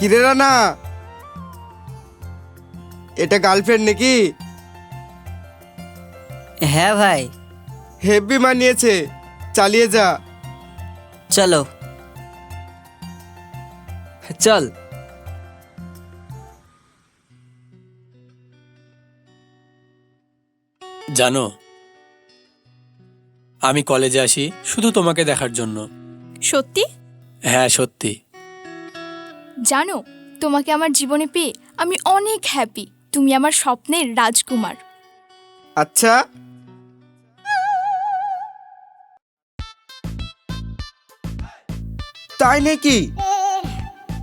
কিরে রানা? এটা গার্লফ্রেন্ড নাকি? হ্যাঁ ভাই। হেভি মানিয়েছে চালিয়ে যা। চলো। চল। জানো আমি কলেজে আসি শুধু তোমাকে দেখার জন্য। সত্যি? হ্যাঁ সত্যি। জানো তোমাকে আমার জীবনে পেয়ে আমি অনেক হ্যাপি তুমি আমার স্বপ্নের রাজকুমার। আচ্ছা। তাই নাকি?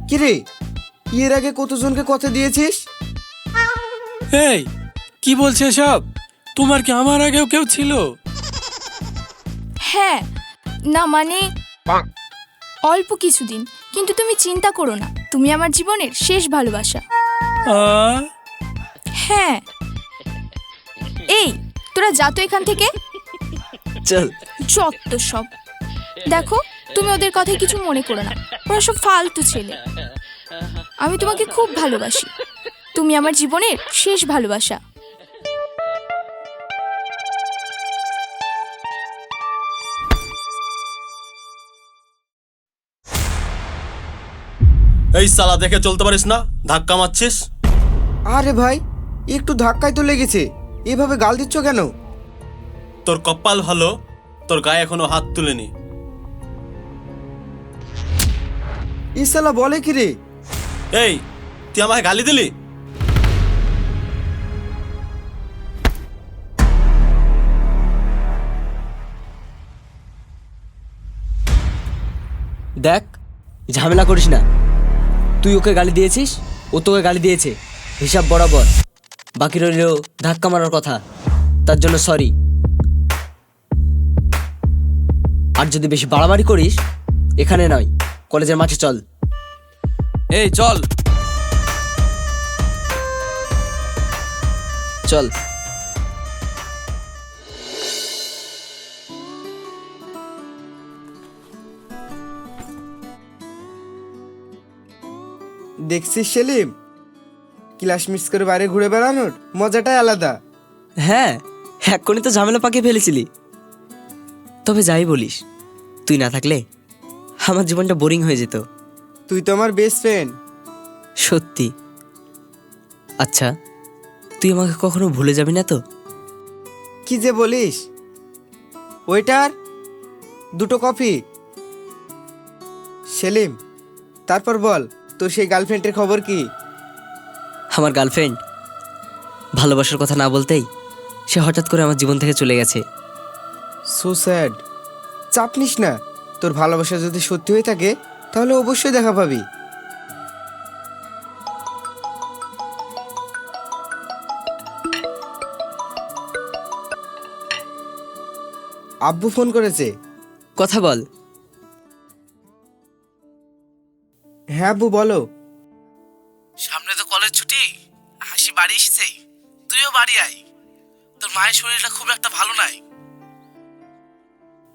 কিরে এর আগে কতজনকে কথা দিয়েছিস? এই কি বলছে সব তোমার কি আমার আগেও কেউ ছিল? হ্যাঁ না মানে অল্প কিছুদিন কিন্তু তুমি চিন্তা করো না। তুমি আমার জীবনের শেষ ভালোবাসা। হ্যাঁ। এই তোরা যা তো এখান থেকে। চল। চত্ব সব। দেখো তুমি ওদের কথায় কিছু মনে করো না। ওরা সব ফালতু ছেলে। আমি তোমাকে খুব ভালোবাসি। তুমি আমার জীবনের শেষ ভালোবাসা। এই সালা দেখে চলতে পারিস না? ধাক্কা মারছিস? আরে ভাই একটু ধাক্কায় তো লেগেছে। এভাবে গাল দিচ্ছ কেন? তোর কপাল ভালো তোর গায়ে এখনও হাত তুলেনি। ইসালা বলে কি রে? এই তুই আমাকে গালি দিলি? দেখ ঝামেলা করিস না। তুই ওকে গালি দিয়েছিস? ও তোকে গালি দিয়েছে। হিসাব বরাবর। বাকি রইল ধাক্কা মারার কথা। তার জন্য সরি আর যদি বেশি বাড়াবাড়ি করিস এখানে নয়। কলেজের মাঠে চল। এই চল। চল। দেখছিস সেলিম? ক্লাস মিস করে বাইরে ঘুরে বেড়ানোর মজাটাই আলাদা। হ্যাঁ এক্ষুনি তো ঝামেলা পাকিয়ে ফেলেছিলি। তবে যাই বলিস তুই না থাকলে আমার জীবনটা বোরিং হয়ে যেত। তুই তো আমার বেস্ট ফ্রেন্ড সত্যি। আচ্ছা তুই আমাকে কখনো ভুলে যাবি না তো? কি যে বলিস? ওইটার দুটো কফি। সেলিম তারপর বল। তোর সেই গার্লফ্রেন্ডের খবর কি? আমার গার্লফ্রেন্ড? ভালোবাসার কথা না বলতেই সে হঠাৎ করে আমার জীবন থেকে চলে গেছে। সো স্যাড চাপ নিস না। তোর ভালোবাসা যদি সত্যি হয়ে থাকে তাহলে অবশ্যই দেখা পাবি। আব্বু ফোন করেছে। কথা বল। হ্যাঁ আব্বু বলো। সামনে তো কলেজ ছুটি হাসি বাড়ি এসেছে তুইও বাড়ি আয়। তোর মায়ের শরীরটা খুব একটা ভালো নাই।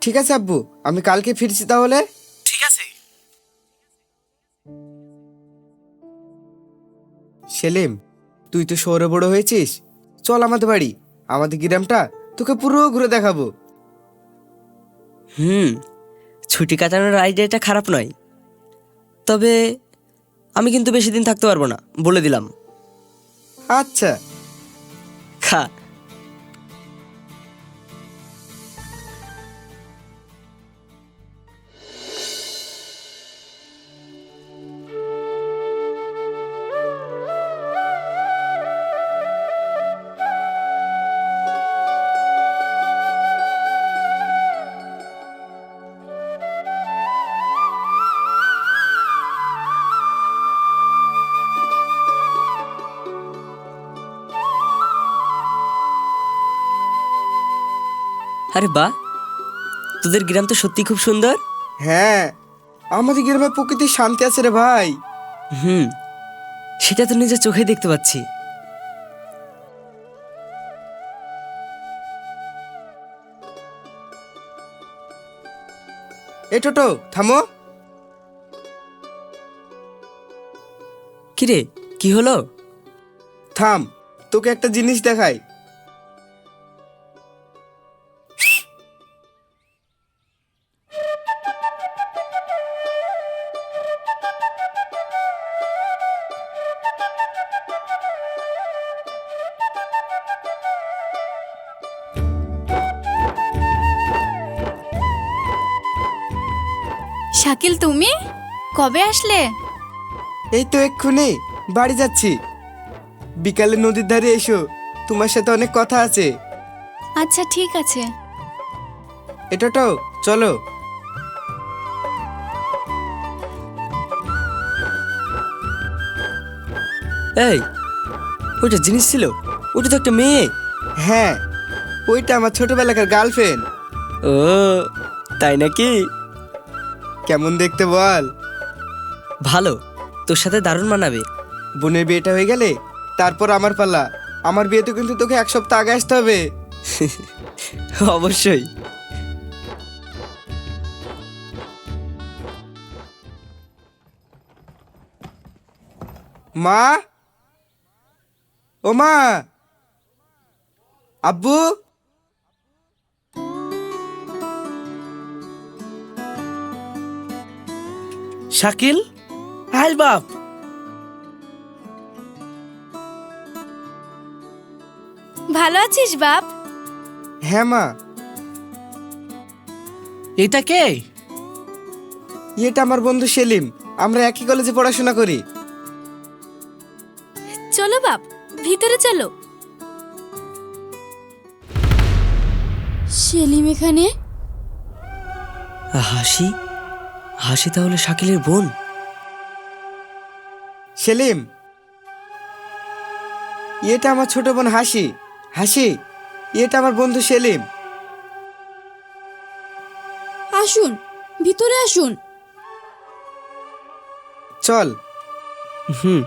ঠিক আছে আব্বু আমি কালকে ফিরছি তাহলে। ঠিক আছে। সেলিম তুই তো শহরে বড় হয়েছিস। চল আমাদের বাড়ি আমাদের গ্রামটা তোকে পুরো ঘুরে দেখাবো। হুম ছুটি কাটানোর আইডিয়াটা খারাপ নয়। তবে আমি কিন্তু বেশি দিন থাকতে পারব না বলে দিলাম। আচ্ছা। খা। আরে বাহ তোদের গ্রাম তো সত্যি খুব সুন্দর। হ্যাঁ আমাদের গ্রামে প্রকৃতির শান্তি আছে রে ভাই। হুম সেটা তো নিজের চোখে দেখতে পাচ্ছি। এ টোটো থামো। কিরে কি হলো? থাম তোকে একটা জিনিস দেখাই। শাকিল তুমি? কবে আসলে? এই তো এক্ষুনি বাড়ি যাচ্ছি। বিকালে নদীর ধারে এসো তোমার সাথে অনেক কথা আছে। আচ্ছা ঠিক আছে। এটাটাও চলো। এই ওইটা জিনিস ছিল ওটা তো একটা মেয়ে। হ্যাঁ ওইটা আমার ছোটবেলাকার গার্লফ্রেন্ড। ও তাই নাকি? কেমন দেখতে বল? ভালো। তোর সাথে দারুণ মানাবে। বোনের বিয়েটা হয়ে গেলে? তারপর আমার পাল্লা আমার বিয়েতে কিন্তু তোকে এক সপ্তাহ আগে আসতে হবে। অবশ্যই। মা? ও মা? আব্বু? শাকিল? হাই বাপ। ভালো আছিস বাপ? হ্যাঁ মা। এটা কে? এটা আমার বন্ধু সেলিম। আমরা একই কলেজে পড়াশোনা করি। চলো বাপ ভিতরে চলো। সেলিম এখানে? হাসি? হাসি তাহলে শাকিলের বোন? সেলিম। এটা আমার ছোট বোন হাসি। হাসি এটা আমার বন্ধু সেলিম। আসুন ভিতরে আসুন। চল। হুম।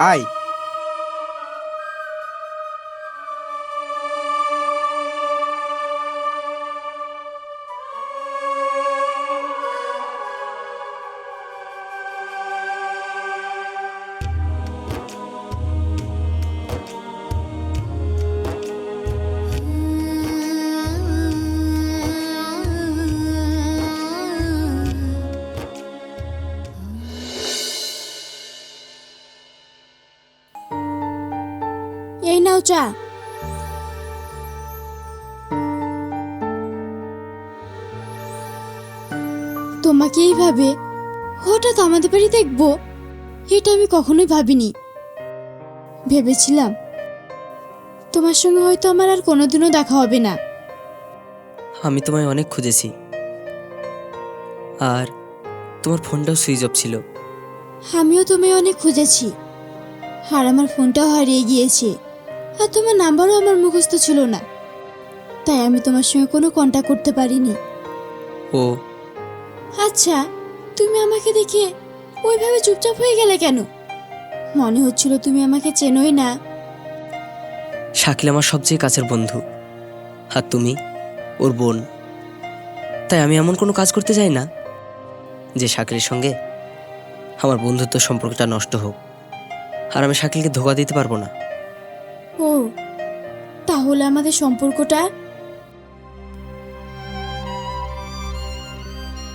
আয়। এই নাও চা। তোমাকে এইভাবে হঠাৎ আমাদের বাড়ি দেখব এটা আমি কখনোই ভাবিনি। ভেবেছিলাম তোমার সঙ্গে হয়তো আমার আর কোনোদিনও দেখা হবে না। আমি তোমায় অনেক খুঁজেছি। আর তোমার ফোনটাও সুইচ অফ ছিল। আমিও তোমায় অনেক খুঁজেছি। আর আমার ফোনটাও হারিয়ে গিয়েছে। আর তোমার নাম্বারও আমার মুখস্থ ছিল না। তাই আমি তোমার সঙ্গে কোনো কন্ট্যাক্ট করতে পারিনি। ও। আচ্ছা তুমি আমাকে দেখে ওইভাবে চুপচাপ হয়ে গেলে কেন? মনে হচ্ছিল তুমি আমাকে চেনোই না। শাকিল আমার সবচেয়ে কাছের বন্ধু। আর তুমি? ওর বোন। তাই আমি এমন কোনো কাজ করতে চাই না যে শাকিলের সঙ্গে আমার বন্ধুত্ব সম্পর্কটা নষ্ট হোক। আর আমি শাকিলকে ধোকা দিতে পারব না। ও তাহলে আমাদের সম্পর্কটা?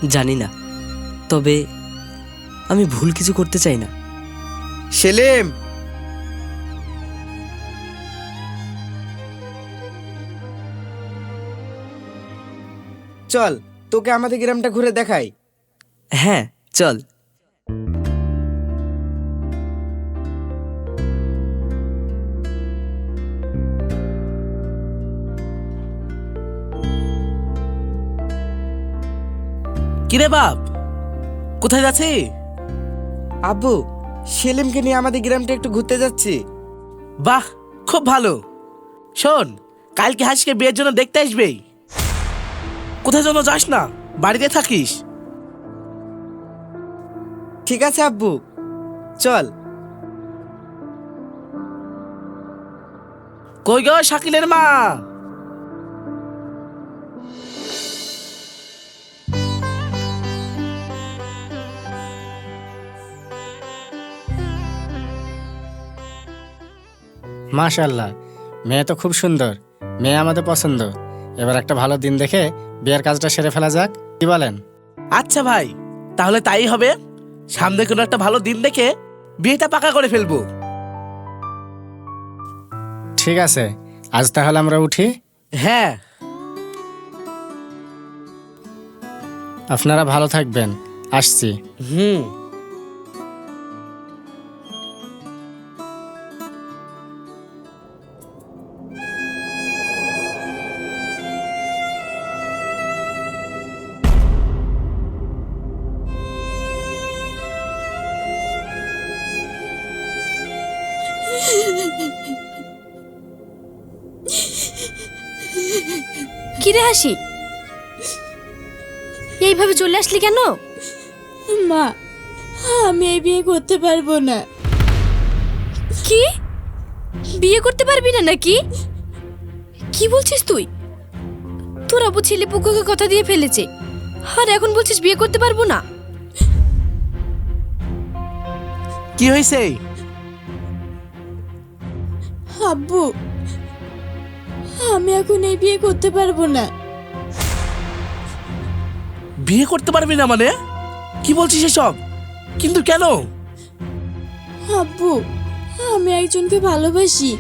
জানি না তবে আমি ভুল কিছু করতে চাই না। সেলিম! চল তোকে আমাদের গ্রামটা ঘুরে দেখাই। হ্যাঁ চল। কিরে বাপ? কোথায় যাচ্ছি? আব্বু সেলিমকে নিয়ে আমাদের গ্রামটা একটু ঘুরতে যাচ্ছি। বাহ খুব ভালো। শোন কালকে হাসিকে বিয়ের জন্য দেখতে আসবেই কোথায় যেন যাস না বাড়িতে থাকিস। ঠিক আছে আব্বু। চল। কই গো শাকিলের মা? মাশাল্লাহ মেয়ে তো খুব সুন্দর মেয়ে আমাদের পছন্দ। এবার একটা ভালো দিন দেখে বিয়ের কাজটা সেরে ফেলা যাক কি বলেন? আচ্ছা ভাই তাহলে তাই হবে। সামনে কোনো একটা ভালো দিন দেখে বিয়েটা পাকা করে ফেলব। ঠিক আছে আজ তাহলে আমরা উঠি। হ্যাঁ। আপনারা ভালো থাকবেন আসছি। হুম। হাসি এইভাবে চলে আসলি কেন? মা আমি এই বিয়ে করতে পারব না। কি? বিয়ে করতে পারবি না নাকি? কি বলছিস তুই? তোর আবু ছেলে পুকুকে কথা দিয়ে ফেলেছে। আর এখন বলছিস বিয়ে করতে পারব না? কি হয়েছে? আব্বু আমি এখন এই বিয়ে করতে পারব না। বিয়ে করতে পারবি না মানে? কি বলছিস এসব? কিন্তু কেন? আব্বু আমি একজনকে ভালোবাসি।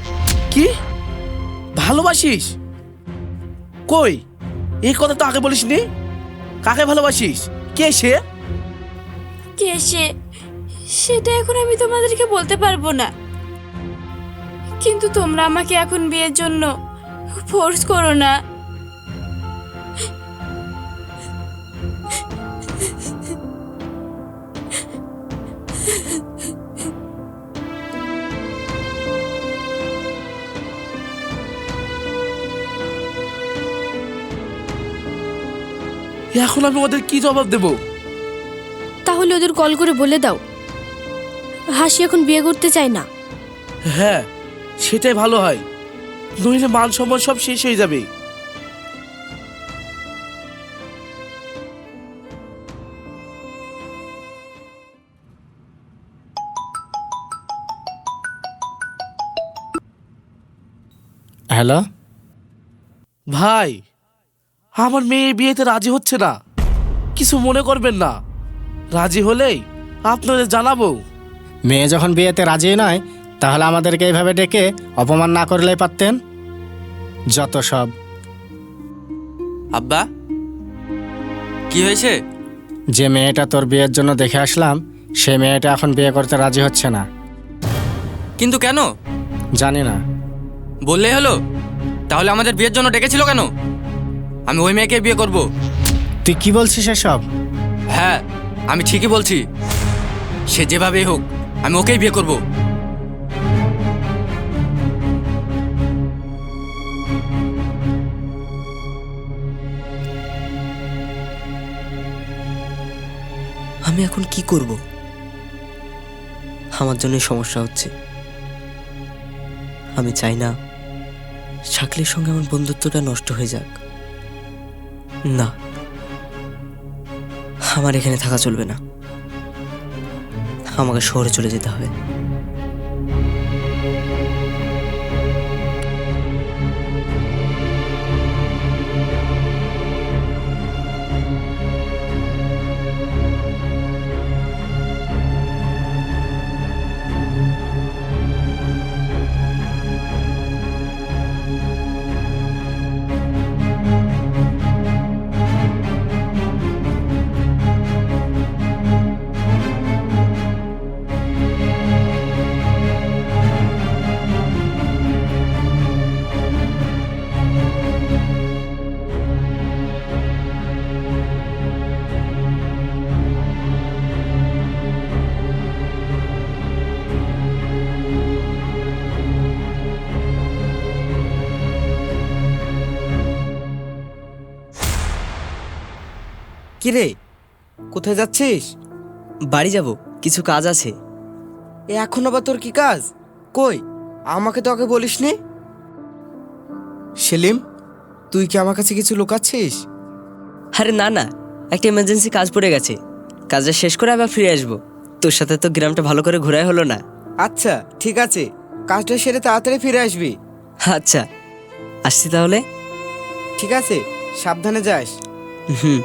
কি? ভালোবাসিস? কই? এই কথা তো আগে বলিসনি। কাকে ভালোবাসিস? কে সে? কে সে? সেটা এখন আমি তোমাদেরকে বলতে পারব না। কিন্তু তোমরা আমাকে এখন বিয়ের জন্য ফোর্স করো না। এখন আমি ওদের কি জবাব দেব? তাহলে ওদের কল করে বলে দাও। হাসি এখন বিয়ে করতে চায় না। হ্যাঁ সেটাই ভালো হয়। নইলে মান সম্মান সব শেষ হয়ে যাবে। হ্যালো? ভাই আমার মেয়ে বিয়েতে রাজি হচ্ছে না। কিছু মনে করবেন না। রাজি হলেই আপনাদের জানাব। মেয়ে যখন বিয়েতে রাজি নয় তাহলে আমাদেরকে এইভাবে ডেকে অপমান না করলেই পারতেন? যত সব। আব্বা কি হয়েছে? যে মেয়েটা তোর বিয়ের জন্য দেখে আসলাম সে মেয়েটা এখন বিয়ে করতে রাজি হচ্ছে না। কিন্তু কেন? জানি না। বললেই হলো। তাহলে আমাদের বিয়ের জন্য ডেকেছিল কেন? আমি ওই মেয়েকে বিয়ে করব। তুই কি বলছিস এসব? হ্যাঁ আমি ঠিকই বলছি। সে যেভাবেই হোক আমি ওকেই বিয়ে করব। আমি এখন কি করব? আমার জন্যই সমস্যা হচ্ছে। আমি চাই না শাকলির সঙ্গে আমার বন্ধুত্বটা নষ্ট হয়ে যাক। না। আমার এখানে থাকা চলবে না। আমাকে শহরে চলে যেতে হবে। কি রে কোথায় যাচ্ছিস? বাড়ি যাব কিছু কাজ আছে। এ এখন আবার তোর কি কাজ? কই? আমাকে তো আগে বলিসনি। সেলিম তুই কি আমার কাছে কিছু লুকাচ্ছিস? আরে না না একটা ইমার্জেন্সি কাজ পড়ে গেছে। কাজটা শেষ করে আবার ফিরে আসব। তোর সাথে তো গ্রামটা ভালো করে ঘোরাই হলো না। আচ্ছা ঠিক আছে। কাজটা সেরে তাড়াতাড়ি ফিরে আসবি। আচ্ছা আসছি তাহলে। ঠিক আছে সাবধানে যাস। হুম।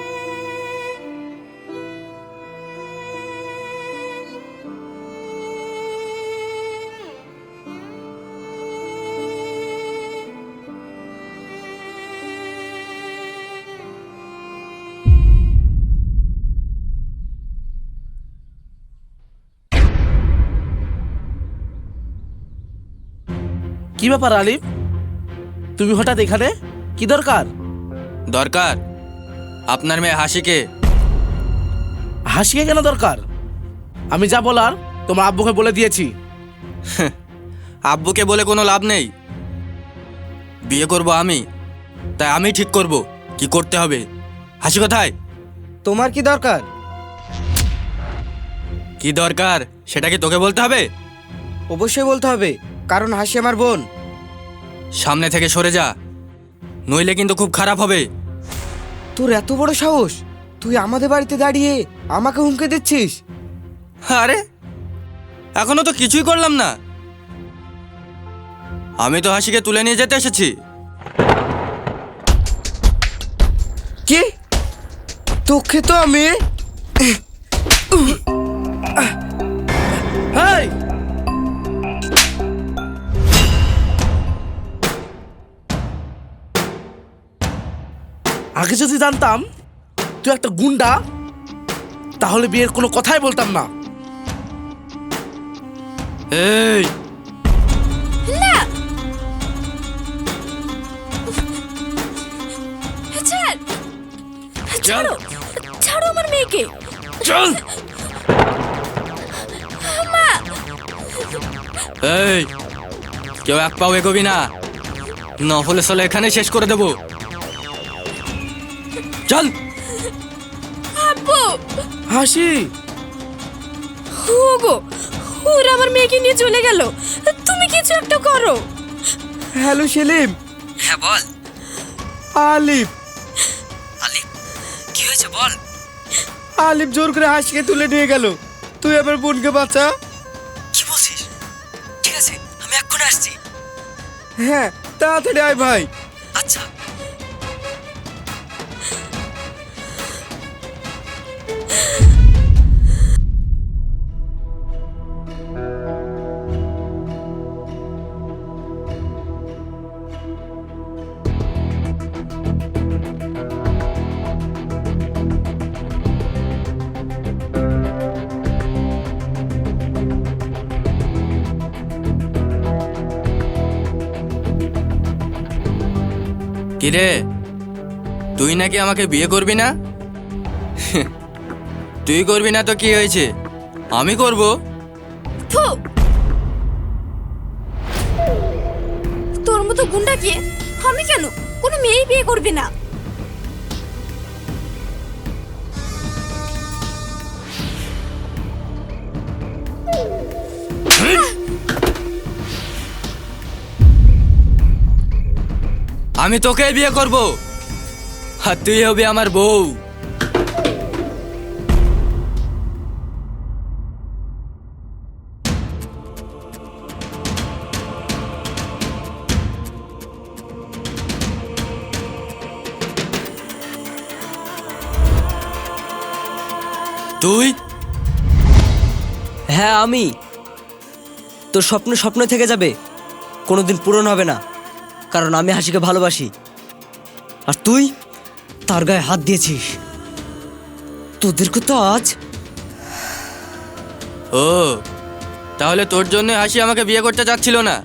কি ব্যাপার আলিফ তুমি হঠাৎ এখানে? কি দরকার? দরকার? আপনার মেয়ে হাসিকে। হাসিকে কেন দরকার? আমি যা বলার তোমার আব্বুকে বলে দিয়েছি। আব্বুকে বলে কোনো লাভ নেই। বিয়ে করব আমি। তাই আমি ঠিক করব। কি করতে হবে? হাসি কোথায়? তোমার কি দরকার? কি দরকার? সেটা কি তোকে বলতে হবে? অবশ্যই বলতে হবে। কারণ হাসি আমার বোন। সামনে থেকে সরে যা। নইলে কিন্তু খুব খারাপ হবে। তোর এত বড় সাহস? তুই আমাদের বাড়িতে দাঁড়িয়ে আমাকে হুমকে দিচ্ছিস? আরে এখনও তো কিছুই করলাম না। আমি তো হাসিকে তুলে নিয়ে যেতে এসেছি। কি? তোকে তো আমি হেই! আগে যদি জানতাম তুই একটা গুন্ডা তাহলে বিয়ের কোনো কথাই বলতাম না। এই! ছাড়! ছাড়ো! ছাড়ো আমার মেয়েকে! চল! এই! কেউ এক পাও এগোবি না। নহলে সলে এখানে শেষ করে দেব। চল। আব্বু। হাসি। ওগো ওরা আমার মেয়েকে নিয়ে চলে গেল। তুমি কিছু একটা করো। হ্যালো সেলিম। হ্যাঁ বল। আলিফ। আলিফ কি হয়েছে বল? আলিফ জোর করে হাসিকে তুলে নিয়ে গেল। তুই আমার বোনকে বাঁচা। কি বলছিস? ঠিক আছে আমি এক্ষুনি আসছি। হ্যাঁ তাড়াতাড়ি আয় ভাই। আচ্ছা। কিরে তুই নাকি আমাকে বিয়ে করবি না? তুই করবি না তো কি হয়েছে? আমি করব? আমি তোকে বিয়ে করব। আর তুই হবি আমার বউ। তুই? হ্যাঁ আমি। তোর স্বপ্ন স্বপ্ন থেকে যাবে। কোনোদিন পূরণ হবে না। কারণ আমি হাসিকে ভালোবাসি। আর তুই তার গায়ে হাত দিয়েছিস। তোদেরকে তো আজ ও তাহলে তোর জন্য হাসি আমাকে বিয়ে করতে চাচ্ছিল না।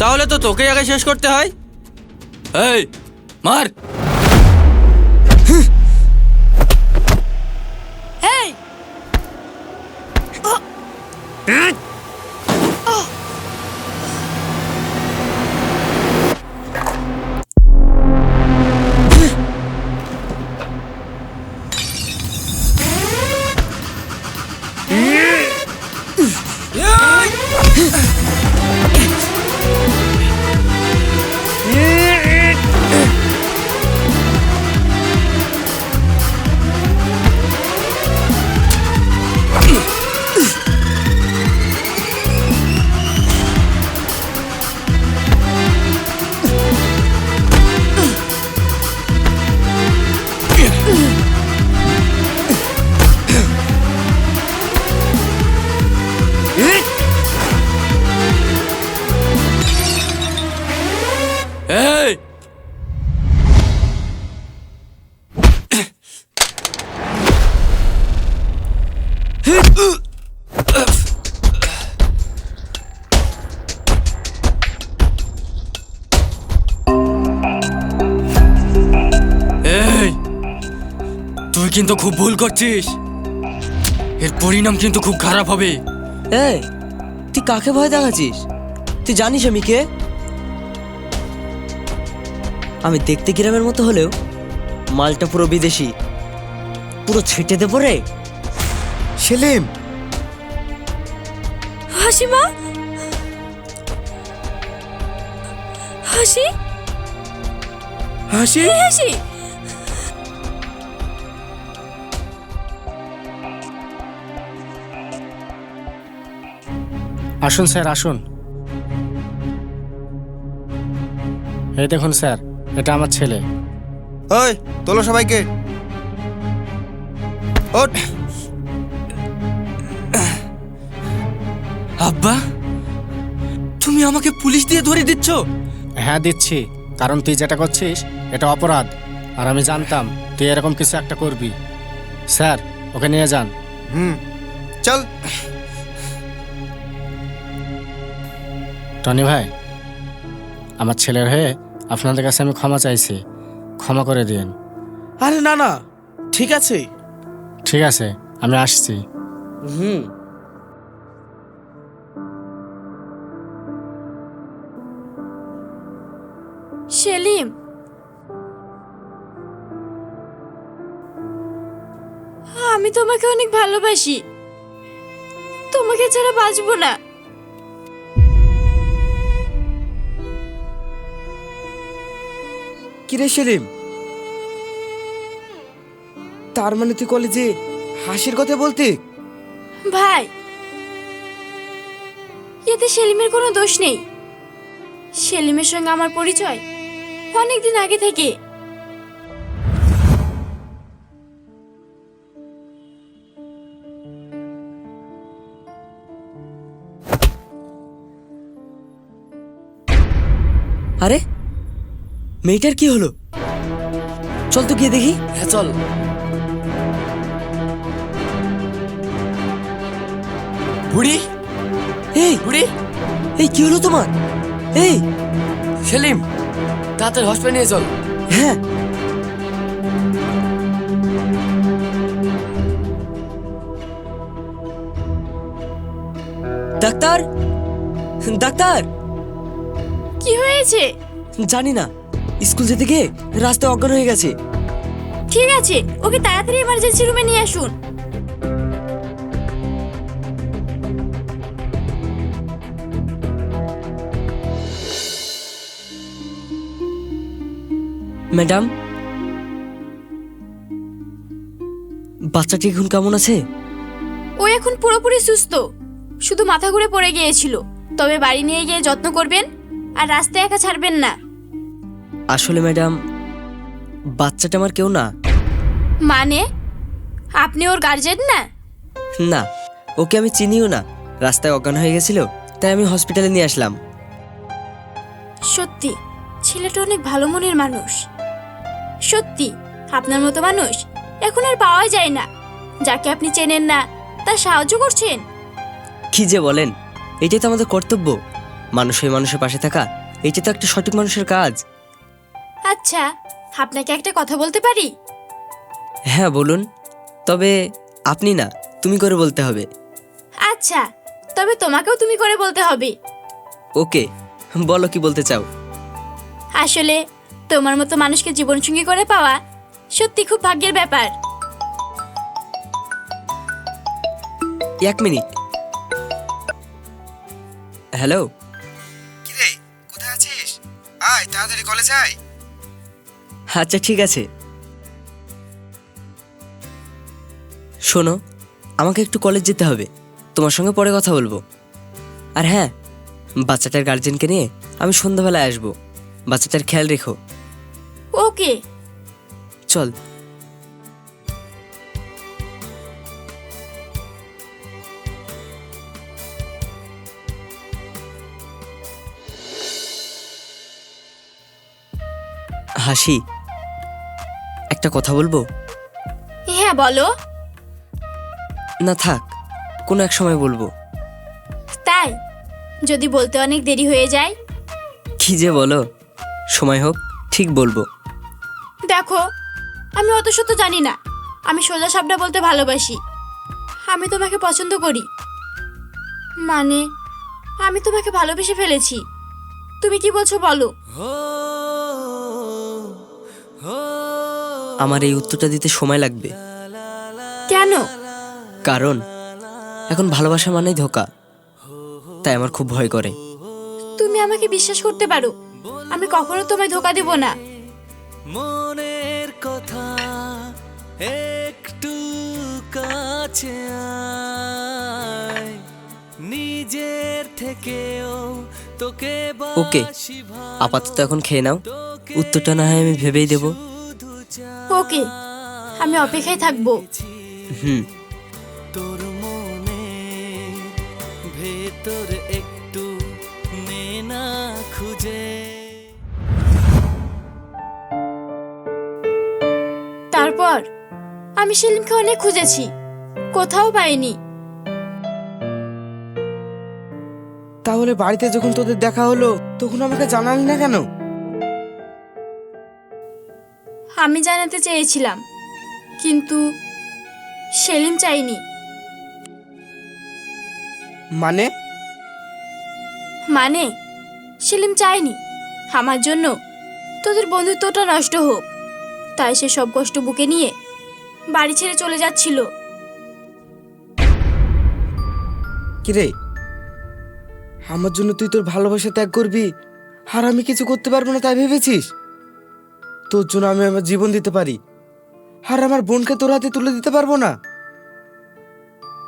তাহলে তো তোকেই আগে শেষ করতে হয়। এই মার। এই! কিন্তু খুব ভুল করছিস। এর পরিণাম কিন্তু খুব খারাপ হবে। এই তুই কাকে ভয় দেখাচ্ছিস? তুই জানিস আমি কে? আমি দেখতে গ্রামের মতো হলেও মালটা পুরো বিদেশি। পুরো ছেটে দেবো রে। সেলিম! হাসি মা? হাসি? হাসি? হাসি! আসুন স্যার আসুন। এই দেখুন স্যার এটা আমার ছেলে। ওই তোলো সবাইকে। ওঠ। আব্বা তুমি আমাকে পুলিশ দিয়ে ধরে দিচ্ছ? হ্যাঁ দিচ্ছি। কারণ তুই যেটা করছিস এটা অপরাধ। আর আমি জানতাম তুই এরকম কিছু একটা করবি। স্যার ওকে নিয়ে যান। হুম। চল। টনি ভাই আমার ছেলের হয়ে আপনাদের কাছে আমি ক্ষমা চাইছি। ক্ষমা করে দিন আরে না না ঠিক আছে। ঠিক আছে আমি আসছি। হুম। সেলিম। আমি তোমাকে অনেক ভালোবাসি। তোমাকে ছাড়া বাঁচবো না। কিরে সেলিম? তার মানে তুই কলেজে হাসির কথা বলতে? ভাই, এতে সেলিমের কোনো দোষ নেই। সেলিমের সঙ্গে আমার পরিচয় অনেকদিন আগে থেকে। মেয়েটার কি হলো? চল তো গিয়ে দেখি। হ্যাঁ চল। বুড়ি? এই। বুড়ি? এই কি হলো তোমার? এই। সেলিম তাড়াতাড়ি হসপিটালে নিয়ে চল। হ্যাঁ। ডাক্তার? ডাক্তার? কি হয়েছে? জানি না। স্কুল যেতে গিয়ে রাস্তায় অজ্ঞান হয়ে গেছে। ঠিক আছে ওকে তাড়াতাড়ি এমার্জেন্সি রুমে নিয়ে আসুন। ম্যাডাম বাচ্চাটি এখন কেমন আছে? ও এখন পুরোপুরি সুস্থ শুধু মাথা ঘুরে পড়ে গিয়েছিল। তবে বাড়ি নিয়ে গিয়ে যত্ন করবেন আর রাস্তায় একা ছাড়বেন না। আসলে ম্যাডাম বাচ্চাটা আমার কেউ না। মানে? আপনি ওর গার্জেন না? না ওকে আমি চিনিও না। রাস্তায় অজ্ঞান হয়ে গেছিল তাই আমি হসপিটালে নিয়ে আসলাম। সত্যি ছেলেটা অনেক ভালো মনের মানুষ। সত্যি আপনার মতো মানুষ এখন আর পাওয়া যায় না। যাকে আপনি চেনেন না তার সাহায্য করছেন। কি যে বলেন এটাই তো আমাদের কর্তব্য। মানুষের মানুষের পাশে থাকা এটা তো একটা সঠিক মানুষের কাজ। আচ্ছা আপনাকে একটা কথা বলতে পারি? হ্যাঁ বলুন। তবে আপনি না তুমি করে বলতে হবে। আচ্ছা তবে তোমাকেও তুমি করে বলতে হবে। ওকে বলো কি বলতে চাও? আসলে তোমার মতো মানুষকে জীবনসঙ্গী করে পাওয়া সত্যি খুব ভাগ্যের ব্যাপার। এক মিনিট। হ্যালো? কিরে কোথায় আছিস? আয় তাড়াতাড়ি কলেজে আয়। আচ্ছা ঠিক আছে। শোনো আমাকে একটু কলেজ যেতে হবে। তোমার সঙ্গে পরে কথা বলব। আর হ্যাঁ বাচ্চাটার গার্জেনকে নিয়ে আমি সন্ধ্যাবেলায় আসব। বাচ্চাটার খেয়াল রেখো। ওকে। চল। হাসি একটা কথা বলব? হ্যাঁ বলো। না থাক কোনো এক সময় বলব। তাই? যদি বলতে অনেক দেরি হয়ে যায়? কি যে বলো সময় হোক ঠিক বলব। দেখো আমি অত শত জানি না। আমি সোজা সাপটা বলতে ভালোবাসি। আমি তোমাকে পছন্দ করি। মানে আমি তোমাকে ভালোবেসে ফেলেছি। তুমি কি বলছো বলো? আমার এই উত্তরটা দিতে সময় লাগবে। কেন? কারণ এখন ভালোবাসা মানেই ধোকা। তাই আমার খুব ভয় করে। তুমি আমাকে বিশ্বাস করতে পারো। আমি কখনো তোমায় ধোকা দেব না। মনের কথা একটু কাছে আয়। নিজের থেকেও তোকে ওকে আপাতত এখন খেয়ে নাও। উত্তরটা না হয় আমি ভেবেই দেব। ওকে। আমি অপেক্ষায় থাকব। হুম। তোর মনে ভেতর একটু নেনা খুঁজে। তারপর আমি সেলিমকে অনেক খুঁজেছি কোথাও পাইনি। তাহলে বাড়িতে যখন তোদের দেখা হলো তখন আমাকে জানালি না কেন? আমি জানাতে চেয়েছিলাম কিন্তু সেলিম চাইনি। মানে? মানে সেলিম চায়নি আমার জন্য তোদের বন্ধুত্বটা নষ্ট হোক। তাই সে সব কষ্ট বুকে নিয়ে বাড়ি ছেড়ে চলে যাচ্ছিল। কিরে? আমার জন্য তুই তোর ভালোবাসা ত্যাগ করবি? আর আমি কিছু করতে পারব না তাই ভেবেছিস? তোর জন্য আমি আমার জীবন দিতে পারি। আর আমার বোনকে তোর হাতে তুলে দিতে পারব না।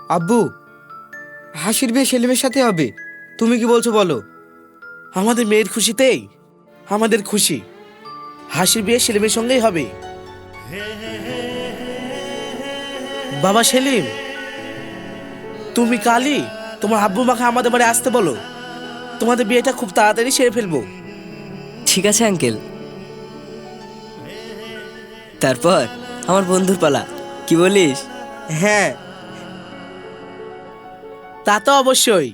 আব্বু, হাসির বিয়ে সেলিমের সাথে হবে। তুমি কি বলছো বলো? আমাদের মেয়ের খুশিতেই আমাদের খুশি। হাসির বিয়ে সেলিমের সঙ্গেই হবে। বাবা সেলিম, তুমি কালই তোমার আব্বু মাকে আমাদের বাড়ি আসতে বলো। তোমাদের বিয়েটা খুব তাড়াতাড়ি সেরে ফেলব। ঠিক আছে, আঙ্কেল। তারপর? আমার বন্ধুর পালা। কি বলিস? হ্যাঁ। তা তো অবশ্যই।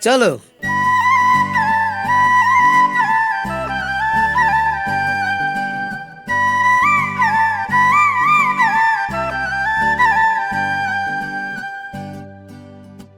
চলো।